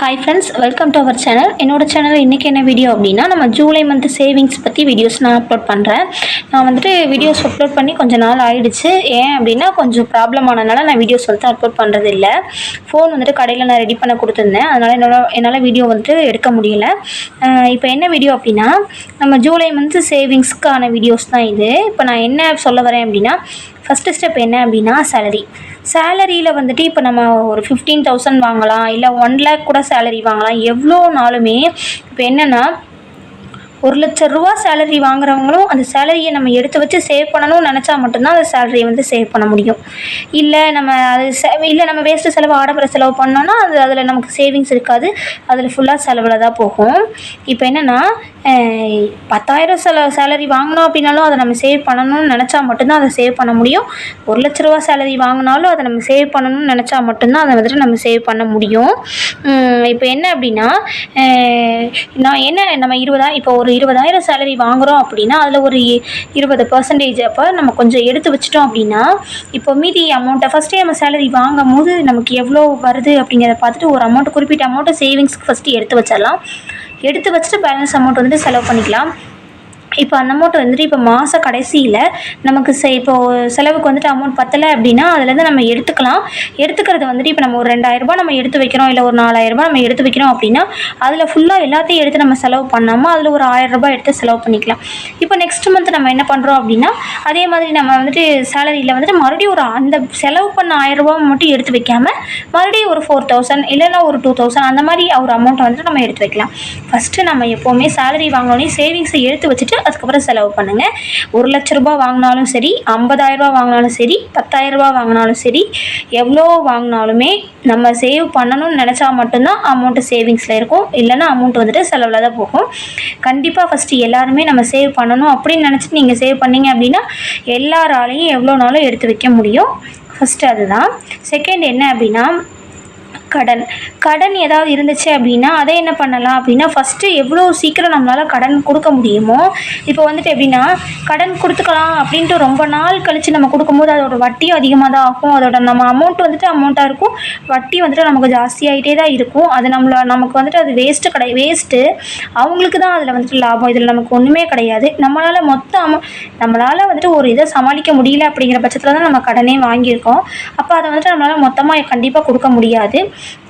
Hi friends welcome to our channel என்னோட சேனலில் இன்றைக்கி என்ன வீடியோ அப்படின்னா நம்ம ஜூலை மந்த் சேவிங்ஸ் பற்றி வீடியோஸ் நான் அப்லோட் பண்ணுறேன் நான் வந்துட்டு வீடியோஸ் அப்லோட் பண்ணி கொஞ்ச நாள் ஆயிடுச்சு. ஏன் அப்படின்னா கொஞ்சம் ப்ராப்ளம் ஆனதுனால நான் வீடியோஸ் வந்துட்டு அப்லோட் பண்ணுறது இல்லை ஃபோன் வந்துட்டு கடையில் நான் ரெடி பண்ண கொடுத்துருந்தேன். அதனால் என்னோட என்னால் வீடியோ வந்துட்டு எடுக்க முடியல. இப்போ என்ன வீடியோ அப்படின்னா நம்ம ஜூலை மந்த் சேவிங்ஸ்க்கான வீடியோஸ் தான் இது. இப்போ நான் என்ன சொல்ல வரேன் அப்படின்னா ஃபஸ்ட்டு ஸ்டெப் என்ன அப்படின்னா சேலரி சேலரியில் வந்துட்டு இப்போ நம்ம ஒரு ஃபிஃப்டீன் தௌசண்ட் வாங்கலாம் இல்லை ஒன் லேக் கூட சேலரி வாங்கலாம். எவ்வளோ நாளுமே இப்போ என்னென்னா ஒரு லட்ச ரூபா சேலரி வாங்குறவங்களும் அந்த சேலரியை நம்ம எடுத்து வச்சு சேவ் பண்ணணும்னு நினச்சா மட்டும்தான் அந்த சேலரியை வந்து சேவ் பண்ண முடியும். இல்லை நம்ம அது இல்லை நம்ம வேஸ்ட்டு செலவு ஆடம்பர செலவு பண்ணோன்னா அது அதில் நமக்கு சேவிங்ஸ் இருக்காது. அதில் ஃபுல்லாக செலவில் தான் போகும். இப்போ என்னென்னா பத்தாயிரம் சில சேலரி வாங்கினோம் அப்படின்னாலும் அதை நம்ம சேவ் பண்ணணும்னு நினச்சா மட்டும்தான் அதை சேவ் பண்ண முடியும். ஒரு லட்ச ரூபா சேலரி வாங்கினாலும் அதை நம்ம சேவ் பண்ணணும்னு நினச்சா மட்டும்தான் அதை வந்துட்டு நம்ம சேவ் பண்ண முடியும். இப்போ என்ன அப்படின்னா நான் என்ன நம்ம இருபதா இப்போ ஒரு இருபதாயிரம் சேலரி வாங்குகிறோம் அப்படின்னா அதில் ஒரு இருபது பர்சன்டேஜ் அப்போ நம்ம கொஞ்சம் எடுத்து வச்சிட்டோம் அப்படின்னா இப்போ மீதி அமௌண்ட்டை ஃபஸ்ட்டே நம்ம சேலரி வாங்கும் போது நமக்கு எவ்வளோ வருது அப்படிங்கிறத பார்த்துட்டு ஒரு அமௌண்ட் குறிப்பிட்ட அமௌண்ட்டை சேவிங்ஸ்க்கு ஃபஸ்ட்டு எடுத்து வச்சிடலாம். எடுத்து வச்சுட்டு பேலன்ஸ் அமௌண்ட் வந்துட்டு செலவு பண்ணிக்கலாம். இப்போ அந்த அமௌண்ட் வந்துட்டு இப்போ மாத கடைசியில் நமக்கு செ இப்போது செலவுக்கு வந்துட்டு அமௌண்ட் பத்தலை அப்படின்னா அதுலேருந்து நம்ம எடுத்துக்கலாம். எடுத்துக்கிறது வந்துட்டு இப்போ நம்ம ஒரு ரெண்டாயிரரூபா நம்ம எடுத்து வைக்கிறோம் இல்லை ஒரு நாலாயிரரூபா நம்ம எடுத்து வைக்கிறோம் அப்படின்னா அதில் ஃபுல்லாக எல்லாத்தையும் எடுத்து நம்ம செலவு பண்ணாமல் அதில் ஒரு ஆயிரரூபா எடுத்து செலவு பண்ணிக்கலாம். இப்போ நெக்ஸ்ட் மந்த் நம்ம என்ன பண்ணுறோம் அப்படின்னா அதே மாதிரி நம்ம வந்துட்டு சேலரியில் வந்துட்டு மறுபடியும் ஒரு அந்த செலவு பண்ண ஆயிரரூபா மட்டும் எடுத்து வைக்காம மறுபடியும் ஒரு ஃபோர் தௌசண்ட் இல்லைன்னா ஒரு டூ தௌசண்ட் அந்த மாதிரி ஒரு அமௌண்ட்டை வந்துட்டு நம்ம எடுத்து வைக்கலாம். ஃபஸ்ட்டு நம்ம எப்போவுமே சேலரி வாங்கினோடனே சேவிங்ஸை எடுத்து வச்சுட்டு அதுக்கப்புறம் செலவு பண்ணுங்கள் ஒரு லட்ச ரூபாய் வாங்கினாலும் சரி ஐம்பதாயிரரூபா வாங்கினாலும் சரி பத்தாயிரரூபா வாங்கினாலும் சரி எவ்வளோ வாங்கினாலுமே நம்ம சேவ் பண்ணணும்னு நினச்சா மட்டும்தான் அமௌண்ட்டு சேவிங்ஸில் இருக்கும். இல்லைன்னா அமௌண்ட் வந்துட்டு செலவில் தான் போகும். கண்டிப்பாக ஃபஸ்ட்டு எல்லாருமே நம்ம சேவ் பண்ணணும் அப்படின்னு நினச்சிட்டு நீங்கள் சேவ் பண்ணீங்க அப்படின்னா எல்லாராலையும் எவ்வளோ நாளும் எடுத்து வைக்க முடியும். ஃபஸ்ட்டு அதுதான். செகண்ட் என்ன அப்படின்னா கடன். கடன் ஏதாவது இருந்துச்சு அப்படின்னா அதை என்ன பண்ணலாம் அப்படின்னா ஃபஸ்ட்டு எவ்வளோ சீக்கிரம் நம்மளால் கடன் கொடுக்க முடியுமோ இப்போ வந்துட்டு எப்படின்னா கடன் கொடுத்துக்கலாம் அப்படின்ட்டு ரொம்ப நாள் கழித்து நம்ம கொடுக்கும்போது அதோட வட்டியும் அதிகமாக தான் ஆகும். அதோட நம்ம அமௌண்ட் வந்துட்டு அமௌண்ட்டாக இருக்கும். வட்டி வந்துட்டு நமக்கு ஜாஸ்தியாகிட்டே தான் இருக்கும். அது நம்மள நமக்கு வந்துட்டு அது வேஸ்ட்டு கிடையாது வேஸ்ட்டு அவங்களுக்கு தான் அதில் வந்துட்டு லாபம். இதில் நமக்கு ஒன்றுமே கிடையாது. நம்மளால் மொத்த அமௌ நம்மளால் வந்துட்டு ஒரு இதை சமாளிக்க முடியல அப்படிங்கிற பட்சத்தில் தான் நம்ம கடனே வாங்கியிருக்கோம். அப்போ அதை வந்துட்டு நம்மளால் மொத்தமாக கண்டிப்பாக கொடுக்க முடியாது.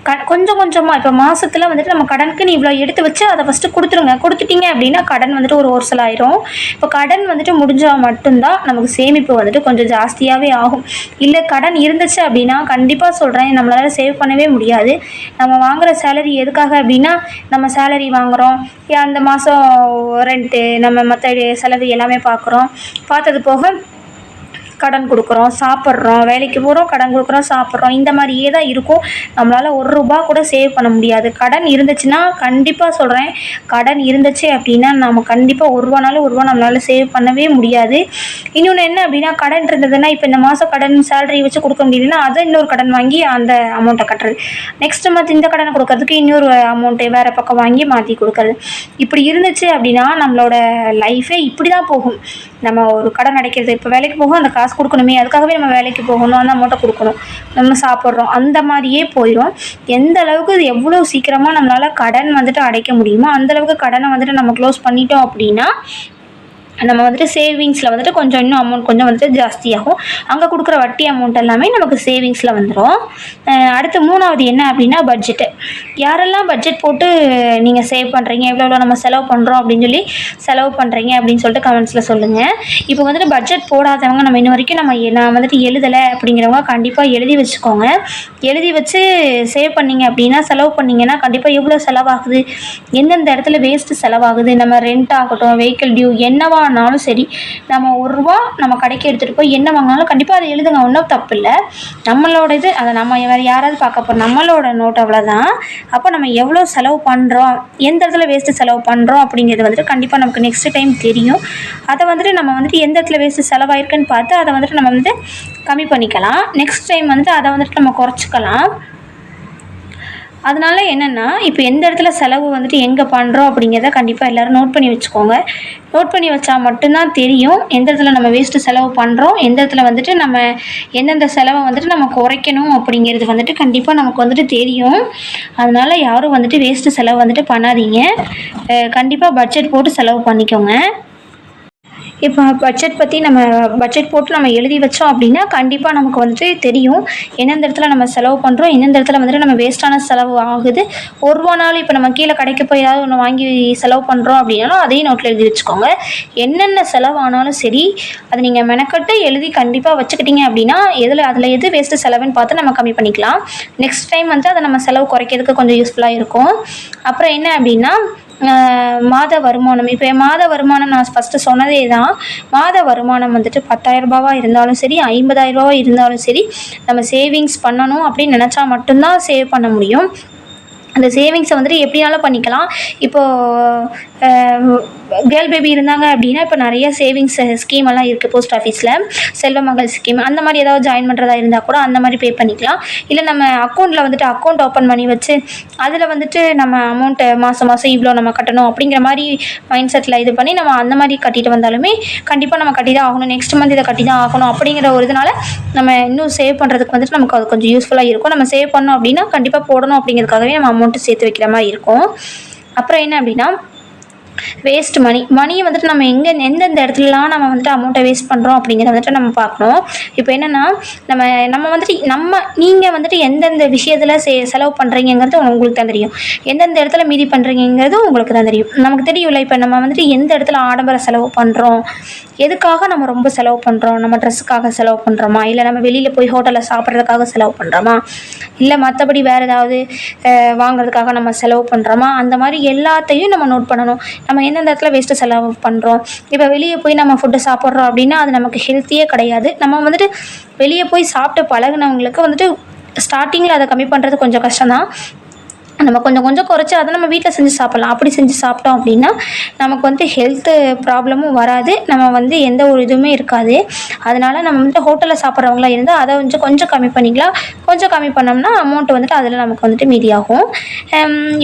க கொஞ்சம் கொஞ்சமாக இப்போ மாதத்தில் வந்துட்டு நம்ம கடனுக்கு நீ இவ்வளோ எடுத்து வச்சு அதை ஃபஸ்ட்டு கொடுத்துருங்க. கொடுத்துட்டீங்க அப்படின்னா கடன் வந்துட்டு ஒரு ஒரு ஆயிரும். இப்போ கடன் வந்துட்டு முடிஞ்சால் மட்டும்தான் நமக்கு சேமிப்பு வந்துட்டு கொஞ்சம் ஜாஸ்தியாகவே ஆகும். இல்லை கடன் இருந்துச்சு அப்படின்னா கண்டிப்பாக சொல்கிறேன் நம்மளால் சேவ் பண்ணவே முடியாது. நம்ம வாங்குற சேலரி எதுக்காக அப்படின்னா நம்ம சேலரி வாங்குகிறோம் அந்த மாதம் ரெண்ட்டு நம்ம மற்ற செலவு எல்லாமே பார்க்குறோம் பார்த்தது போக கடன் கொடுக்குறோம் சாப்பிட்றோம் வேலைக்கு போகிறோம் கடன் கொடுக்குறோம் சாப்பிட்றோம். இந்த மாதிரியே தான் இருக்கும். நம்மளால் ஒரு ரூபா கூட சேவ் பண்ண முடியாது. கடன் இருந்துச்சுன்னா கண்டிப்பாக சொல்கிறேன் கடன் இருந்துச்சு அப்படின்னா நம்ம கண்டிப்பாக ஒரு ரூபானாலும் ஒரு ரூபா நம்மளால் சேவ் பண்ணவே முடியாது. இன்னொன்று என்ன அப்படின்னா கடன் இருந்ததுன்னா இப்போ இந்த மாதம் கடன் சேலரி வச்சு கொடுக்க முடியலன்னா அதை இன்னொரு கடன் வாங்கி அந்த அமௌண்ட்டை கட்டுறது. நெக்ஸ்ட் மந்த் இந்த கடனை கொடுக்கறதுக்கு இன்னொரு அமௌண்ட்டை வேறு பக்கம் வாங்கி மாற்றி கொடுக்கறது. இப்படி இருந்துச்சு அப்படின்னா நம்மளோட லைஃபே இப்படி தான் போகும். நம்ம ஒரு கடன் அடைக்கிறது இப்போ வேலைக்கு போகும் அந்த காசு கொடுக்கணுமே அதுக்காகவே நம்ம வேலைக்கு போகணும் அந்த அமௌண்ட்டை கொடுக்கணும் நம்ம சாப்பிட்றோம் அந்த மாதிரியே போயிடும் எந்த அளவுக்கு இது எவ்வளோ சீக்கிரமாக நம்மளால் கடன் வந்துட்டு அடைக்க முடியுமோ அந்த அளவுக்கு கடனை வந்துட்டு நம்ம க்ளோஸ் பண்ணிட்டோம் அப்படின்னா நம்ம வந்துட்டு சேவிங்ஸில் வந்துட்டு கொஞ்சம் இன்னும் அமௌண்ட் கொஞ்சம் வந்துட்டு ஜாஸ்தியாகும். அங்கே கொடுக்குற வட்டி அமௌண்ட் எல்லாமே நமக்கு சேவிங்ஸில் வந்துடும் அடுத்து மூணாவது என்ன அப்படின்னா பட்ஜெட்டு யாரெல்லாம் பட்ஜெட் போட்டு நீங்கள் சேவ் பண்ணுறீங்க எவ்வளோ எவ்வளோ நம்ம செலவு பண்ணுறோம் அப்படின்னு சொல்லி செலவு பண்ணுறீங்க அப்படின்னு சொல்லிட்டு கமெண்ட்ஸில் சொல்லுங்கள் இப்போ வந்துட்டு பட்ஜெட் போடாதவங்க நம்ம இன்ன வரைக்கும் நம்ம நான் வந்துட்டு எழுதலை அப்படிங்கிறவங்க கண்டிப்பாக எழுதி வச்சுக்கோங்க. எழுதி வச்சு சேவ் பண்ணீங்க அப்படின்னா செலவு பண்ணீங்கன்னா கண்டிப்பாக எவ்வளோ செலவாகுது? எந்தெந்த இடத்துல வேஸ்ட்டு செலவாகுது? நம்ம ரெண்ட் ஆகட்டும் வெஹிக்கிள் டியூ என்னவா என்னவானாலும் சரி நம்ம ஒரு ரூபா நம்ம கடைக்கு எடுத்துகிட்டு போய் என்ன வாங்கினாலும் கண்டிப்பாக அதை எழுதுங்க ஒன்றும் தப்பு இல்லை நம்மளோட இது அதை நம்ம வேறு யாராவது பார்க்க போகிறோம் நம்மளோட நோட் அவ்வளோதான் அப்போ நம்ம எவ்வளோ செலவு பண்ணுறோம் எந்த இடத்துல வேஸ்ட்டு செலவு பண்ணுறோம் அப்படிங்கிறது வந்துட்டு கண்டிப்பாக நமக்கு நெக்ஸ்ட் டைம் தெரியும். அதை வந்துட்டு நம்ம வந்துட்டு எந்த இடத்துல வேஸ்ட்டு செலவாயிருக்குன்னு பார்த்து அதை வந்துட்டு நம்ம வந்துட்டு கம்மி பண்ணிக்கலாம். நெக்ஸ்ட் டைம் வந்துட்டு அதை வந்துட்டு நம்ம குறைச்சிக்கலாம். அதனால என்னென்னா இப்போ எந்த இடத்துல செலவு வந்துட்டு எங்கே பண்ணுறோம் அப்படிங்கிறத கண்டிப்பாக எல்லோரும் நோட் பண்ணி வச்சுக்கோங்க. நோட் பண்ணி வச்சா மட்டும்தான் தெரியும் எந்த இடத்துல நம்ம வேஸ்ட்டு செலவு பண்ணுறோம் எந்த இடத்துல வந்துட்டு நம்ம எந்தெந்த செலவை வந்துட்டு நம்ம குறைக்கணும் அப்படிங்கிறது வந்துட்டு கண்டிப்பாக நமக்கு வந்துட்டு தெரியும். அதனால் யாரும் வந்துட்டு வேஸ்ட்டு செலவு வந்துட்டு பண்ணாதீங்க. கண்டிப்பாக பட்ஜெட் போட்டு செலவு பண்ணிக்கோங்க. இப்போ பட்ஜெட் பற்றி நம்ம பட்ஜெட் போட்டு நம்ம எழுதி வச்சோம் அப்படின்னா கண்டிப்பாக நமக்கு வந்துட்டு தெரியும் எந்தெந்த இடத்துல நம்ம செலவு பண்ணுறோம் எந்தெந்த இடத்துல வந்துட்டு நம்ம வேஸ்ட்டான செலவு ஆகுது. ஒரு ரூபானாலும் இப்போ நம்ம கீழே கடைக்கு போய் ஏதாவது ஒன்று வாங்கி செலவு பண்ணுறோம் அப்படின்னாலும் அதையும் நோட்டில் எழுதி வச்சுக்கோங்க. என்னென்ன செலவு ஆனாலும் சரி அதை நீங்கள் மெனக்கட்டு எழுதி கண்டிப்பாக வச்சுக்கிட்டீங்க அப்படின்னா எதில் அதில் எது வேஸ்ட்டு செலவுன்னு பார்த்து நம்ம கம்மி பண்ணிக்கலாம். நெக்ஸ்ட் டைம் வந்து அதை நம்ம செலவு குறைக்கிறதுக்கு கொஞ்சம் யூஸ்ஃபுல்லாக இருக்கும். அப்புறம் என்ன அப்படின்னா மாத வருமானம். இப்போ என் மாத வருமானம் நான் ஃபஸ்ட்டு சொன்னதே தான். மாத வருமானம் வந்துட்டு பத்தாயிரரூபாவாக இருந்தாலும் சரி ஐம்பதாயிரரூபாவாக இருந்தாலும் சரி நம்ம சேவிங்ஸ் பண்ணணும் அப்படின்னு நினச்சா மட்டும்தான் சேவ் பண்ண முடியும். அந்த சேவிங்ஸை வந்துட்டு எப்படினாலும் பண்ணிக்கலாம். இப்போது கேர்ள் பேபி இருந்தாங்க அப்படின்னா இப்போ நிறைய சேவிங்ஸ் ஸ்கீம் எல்லாம் இருக்குது போஸ்ட் ஆஃபீஸில் செல்வ மகள் ஸ்கீம் அந்த மாதிரி ஏதாவது ஜாயின் பண்ணுறதா இருந்தால் கூட அந்த மாதிரி பே பண்ணிக்கலாம். இல்லை நம்ம அக்கௌண்ட்டில் வந்துட்டு அக்கௌண்ட் ஓப்பன் பண்ணி வச்சு அதில் வந்துட்டு நம்ம அமௌண்ட்டை மாதம் மாதம் இவ்வளோ நம்ம கட்டணும் அப்படிங்கிற மாதிரி மைண்ட் செட்டில் இது பண்ணி நம்ம அந்த மாதிரி கட்டிட்டு வந்தாலுமே கண்டிப்பாக நம்ம கட்டி தான் ஆகணும். நெக்ஸ்ட் மந்த் இதை கட்டி தான் ஆகணும் அப்படிங்கிற ஒரு இதனால் நம்ம இன்னும் சேவ் பண்ணுறதுக்கு வந்துட்டு நமக்கு அது கொஞ்சம் யூஸ்ஃபுல்லாக இருக்கும். நம்ம சேவ் பண்ணோம் அப்படின்னா கண்டிப்பாக போடணும் அப்படிங்கிறதுக்காகவே நம்ம அமௌண்ட்டு சேர்த்து வைக்கிற மாதிரி இருக்கும். அப்புறம் என்ன அப்படின்னா வேஸ்ட் மணி மணியை வந்துட்டு நம்ம எங்கே எந்தெந்த இடத்துலலாம் நம்ம வந்துட்டு அமௌண்ட்டை வேஸ்ட் பண்ணுறோம் அப்படிங்கிறத வந்துட்டு நம்ம பார்க்கணும். இப்போ என்னென்னா நம்ம நம்ம வந்துட்டு நம்ம நீங்கள் வந்துட்டு எந்தெந்த விஷயத்தில் செ செலவு பண்ணுறீங்கிறது உங்களுக்கு தான் தெரியும். எந்தெந்த இடத்துல மீதி பண்ணுறீங்கிறது உங்களுக்கு தான் தெரியும். நமக்கு தெரியும்ல இப்போ நம்ம வந்துட்டு எந்த இடத்துல ஆடம்பர செலவு பண்ணுறோம் எதுக்காக நம்ம ரொம்ப செலவு பண்ணுறோம் நம்ம ட்ரெஸ்ஸுக்காக செலவு பண்ணுறோமா இல்லை நம்ம வெளியில் போய் ஹோட்டலில் சாப்பிட்றதுக்காக செலவு பண்ணுறோமா இல்லை மற்றபடி வேறு ஏதாவது வாங்குறதுக்காக நம்ம செலவு பண்ணுறோமா அந்த மாதிரி எல்லாத்தையும் நம்ம நோட் பண்ணணும். நம்ம எந்தெந்த இடத்துல வேஸ்ட்டு செலவு பண்ணுறோம் இப்போ வெளியே போய் நம்ம ஃபுட்டு சாப்பிட்றோம் அப்படின்னா அது நமக்கு ஹெல்த்தியே கிடையாது. நம்ம வந்துட்டு வெளியே போய் சாப்பிட்டு பழகுனவங்களுக்கு வந்துட்டு ஸ்டார்டிங்கில் அதை கம்மி பண்ணுறது கொஞ்சம் கஷ்டம் தான் நம்ம கொஞ்சம் கொஞ்சம் குறைச்சி அதை நம்ம வீட்டில் செஞ்சு சாப்பிட்லாம். அப்படி செஞ்சு சாப்பிட்டோம் அப்படின்னா நமக்கு வந்து ஹெல்த்து ப்ராப்ளமும் வராது. நம்ம வந்து எந்த ஒரு இதுவுமே இருக்காது. அதனால் நம்ம வந்து ஹோட்டலில் சாப்பிட்றவங்களா இருந்தால் அதை கொஞ்சம் கொஞ்சம் கம்மி பண்ணிக்கலாம். கொஞ்சம் கம்மி பண்ணோம்னா அமௌண்ட் வந்துட்டு அதில் நமக்கு வந்துட்டு மீதியாகும்.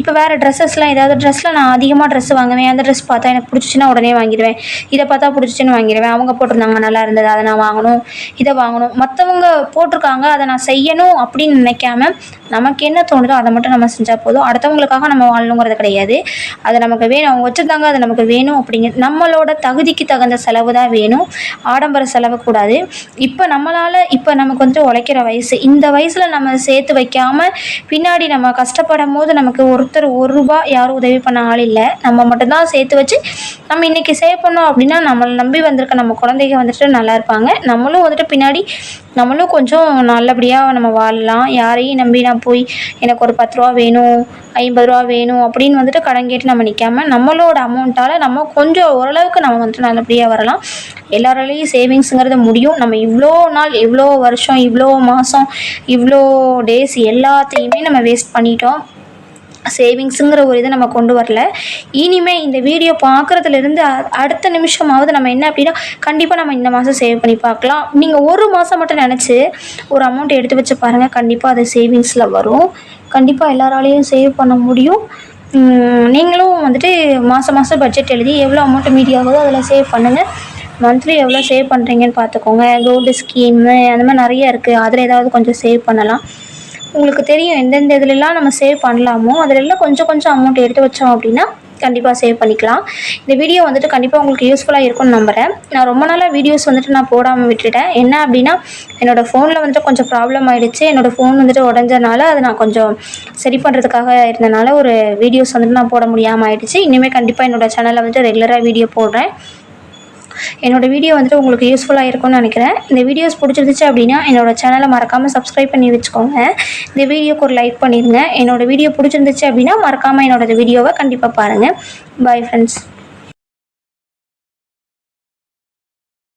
இப்போ வேறு ட்ரெஸ்ஸஸ்லாம் ஏதாவது ட்ரெஸ்ஸில் நான் அதிகமாக ட்ரெஸ் வாங்குவேன். அந்த ட்ரெஸ் பார்த்தா எனக்கு பிடிச்சிச்சின்னா உடனே வாங்கிடுவேன். இதை பார்த்தா பிடிச்சிச்சின்னு வாங்கிடுவேன். அவங்க போட்டிருந்தாங்க நல்லா இருந்தது அதை நான் வாங்கணும் இதை வாங்கணும். மற்றவங்க போட்டிருக்காங்க அதை நான் செய்யணும் அப்படின்னு நினைக்காம நமக்கு என்ன தோணுதோ அதை மட்டும் நம்ம செஞ்சால் போதும். அடுத்தவங்களுக்காக நம்ம வாழணுங்கிறது கிடையாது. அது நமக்கு வேணும். அவங்க வச்சுருந்தாங்க அது நமக்கு வேணும் அப்படிங்கிறது நம்மளோட தகுதிக்கு தகுந்த செலவு தான் வேணும். ஆடம்பர செலவு கூடாது. இப்போ நம்மளால் இப்போ நமக்கு வந்துட்டு உழைக்கிற வயசு. இந்த வயசில் நம்ம சேர்த்து வைக்காமல் பின்னாடி நம்ம கஷ்டப்படும் போது நமக்கு ஒருத்தர் ஒரு ரூபா யாரும் உதவி பண்ண ஆள் இல்லை. நம்ம மட்டும்தான் சேர்த்து வச்சு நம்ம இன்றைக்கி சேவ் பண்ணோம் அப்படின்னா நம்மளை நம்பி வந்திருக்க நம்ம குழந்தைங்க வந்துட்டு நல்லா இருப்பாங்க. நம்மளும் வந்துட்டு பின்னாடி நம்மளும் கொஞ்சம் நல்லபடியாக நம்ம வாழலாம். யாரையும் நம்பி நான் போய் எனக்கு ஒரு பத்து ரூபா வேணும் ஐம்பது ரூபா வேணும் அப்படின்னு வந்துட்டு கடன் கேட்டு நம்ம நிற்காம நம்மளோட அமௌண்ட்டால் நம்ம கொஞ்சம் ஓரளவுக்கு நம்ம வந்துட்டு நல்லபடியாக வரலாம். எல்லாராலையும் சேவிங்ஸுங்கிறது முடியும். நம்ம இவ்வளோ நாள் இவ்வளோ வருஷம் இவ்வளோ மாதம் இவ்வளோ டேஸ் எல்லாத்தையுமே நம்ம வேஸ்ட் பண்ணிட்டோம். சேவிங்ஸுங்கிற ஒரு இதை நம்ம கொண்டு வரல. இனிமேல் இந்த வீடியோ பார்க்குறதுலேருந்து அடுத்த நிமிஷமாவது நம்ம என்ன அப்படின்னா கண்டிப்பாக நம்ம இந்த மாதம் சேவ் பண்ணி பார்க்கலாம். நீங்கள் ஒரு மாதம் மட்டும் நினச்சி ஒரு அமௌண்ட் எடுத்து வச்சு பாருங்கள் கண்டிப்பாக அது சேவிங்ஸில் வரும். கண்டிப்பாக எல்லாராலையும் சேவ் பண்ண முடியும். நீங்களும் வந்துட்டு மாதம் மாதம் பட்ஜெட் எழுதி எவ்வளோ அமௌண்ட் மீதி ஆகுதோ அதில் சேவ் பண்ணுங்கள் மந்த்லி எவ்வளோ சேவ் பண்ணுறீங்கன்னு பார்த்துக்கோங்க. கோல்டு ஸ்கீமு அந்த மாதிரி நிறைய இருக்குது அதில் ஏதாவது கொஞ்சம் சேவ் பண்ணலாம். உங்களுக்கு தெரியும் எந்தெந்த இதுலலாம் நம்ம சேவ் பண்ணலாமோ அதிலெல்லாம் கொஞ்சம் கொஞ்சம் அமௌண்ட் எடுத்து வச்சோம் அப்படின்னா கண்டிப்பாக சேவ் பண்ணிக்கலாம். இந்த வீடியோ வந்துட்டு கண்டிப்பாக உங்களுக்கு யூஸ்ஃபுல்லாக இருக்கும்னு நம்புகிறேன் நான் ரொம்ப நாளாக வீடியோஸ் வந்துட்டு நான் போடாமல் விட்டுட்டேன். என்ன அப்படின்னா என்னோடய ஃபோனில் வந்துட்டு கொஞ்சம் ப்ராப்ளம் ஆகிடுச்சு என்னோடய ஃபோன் வந்துட்டு உடஞ்சனால அதை நான் கொஞ்சம் சரி பண்ணுறதுக்காக இருந்தனால ஒரு வீடியோஸ் வந்துட்டு நான் போட முடியாமல் ஆகிடுச்சு இனிமேல் கண்டிப்பாக என்னோடய சேனலில் வந்துட்டு ரெகுலராக வீடியோ போடுறேன். என்னோடய வீடியோ வந்துட்டு உங்களுக்கு யூஸ்ஃபுல்லாக இருக்கும்னு நினைக்கிறேன். இந்த வீடியோஸ் பிடிச்சிருந்துச்சு அப்படின்னா என்னோடய சேனலை மறக்காமல் சப்ஸ்கிரைப் பண்ணி வச்சுக்கோங்க. இந்த வீடியோக்கு ஒரு லைக் பண்ணிடுங்க என்னோடய வீடியோ பிடிச்சிருந்துச்சு அப்படின்னா மறக்காமல் என்னோடய வீடியோவை கண்டிப்பாக பாருங்கள் பாய் ஃப்ரெண்ட்ஸ்